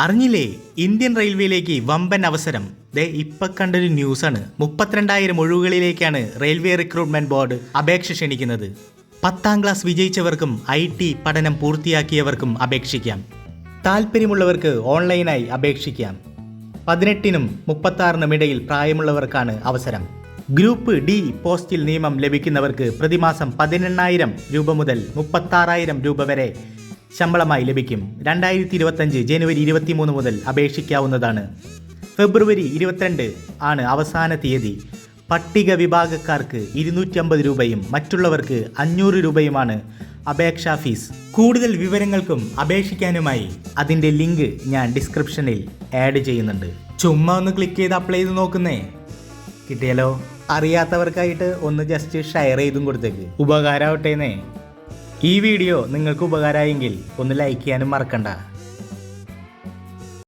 അറിഞ്ഞില്ലേ? ഇന്ത്യൻ റെയിൽവേയിലേക്ക് വമ്പൻ അവസരം. ദേ ഇപ്പൊ കണ്ടൊരു ന്യൂസാണ്. മുപ്പത്തിരണ്ടായിരം ഒഴിവുകളിലേക്കാണ് റെയിൽവേ റിക്രൂട്ട്മെന്റ് ബോർഡ് അപേക്ഷ ക്ഷണിക്കുന്നത്. പത്താം ക്ലാസ് വിജയിച്ചവർക്കും ഐ ടി പഠനം പൂർത്തിയാക്കിയവർക്കും അപേക്ഷിക്കാം. താല്പര്യമുള്ളവർക്ക് ഓൺലൈനായി അപേക്ഷിക്കാം. പതിനെട്ടിനും മുപ്പത്താറിനും ഇടയിൽ പ്രായമുള്ളവർക്കാണ് അവസരം. ഗ്രൂപ്പ് ഡി പോസ്റ്റിൽ നിയമം ലഭിക്കുന്നവർക്ക് പ്രതിമാസം പതിനെണ്ണായിരം രൂപ മുതൽ മുപ്പത്താറായിരം രൂപ വരെ ശമ്പളമായി ലഭിക്കും. രണ്ടായിരത്തി ഇരുപത്തഞ്ച് ജനുവരി ഇരുപത്തിമൂന്ന് മുതൽ അപേക്ഷിക്കാവുന്നതാണ്. ഫെബ്രുവരി ഇരുപത്തിരണ്ട് ആണ് അവസാന തീയതി. പട്ടിക വിഭാഗക്കാർക്ക് ഇരുന്നൂറ്റമ്പത് രൂപയും മറ്റുള്ളവർക്ക് അഞ്ഞൂറ് രൂപയുമാണ് അപേക്ഷാ ഫീസ്. കൂടുതൽ വിവരങ്ങൾക്കും അപേക്ഷിക്കാനുമായി അതിന്റെ ലിങ്ക് ഞാൻ ഡിസ്ക്രിപ്ഷനിൽ ആഡ് ചെയ്യുന്നുണ്ട്. ചുമ്മാ ഒന്ന് ക്ലിക്ക് ചെയ്ത് അപ്ലൈ ചെയ്ത് നോക്കുന്നേ. കിട്ടിയാലോ? അറിയാത്തവർക്കായിട്ട് ഒന്ന് ജസ്റ്റ് ഷെയർ ചെയ്തും കൊടുത്തേക്ക്. ഉപകാരമാവട്ടേന്നേ. ഈ വീഡിയോ നിങ്ങൾക്ക് ഉപകാരമായെങ്കിൽ ഒന്ന് ലൈക്ക് ചെയ്യാനും മറക്കണ്ട.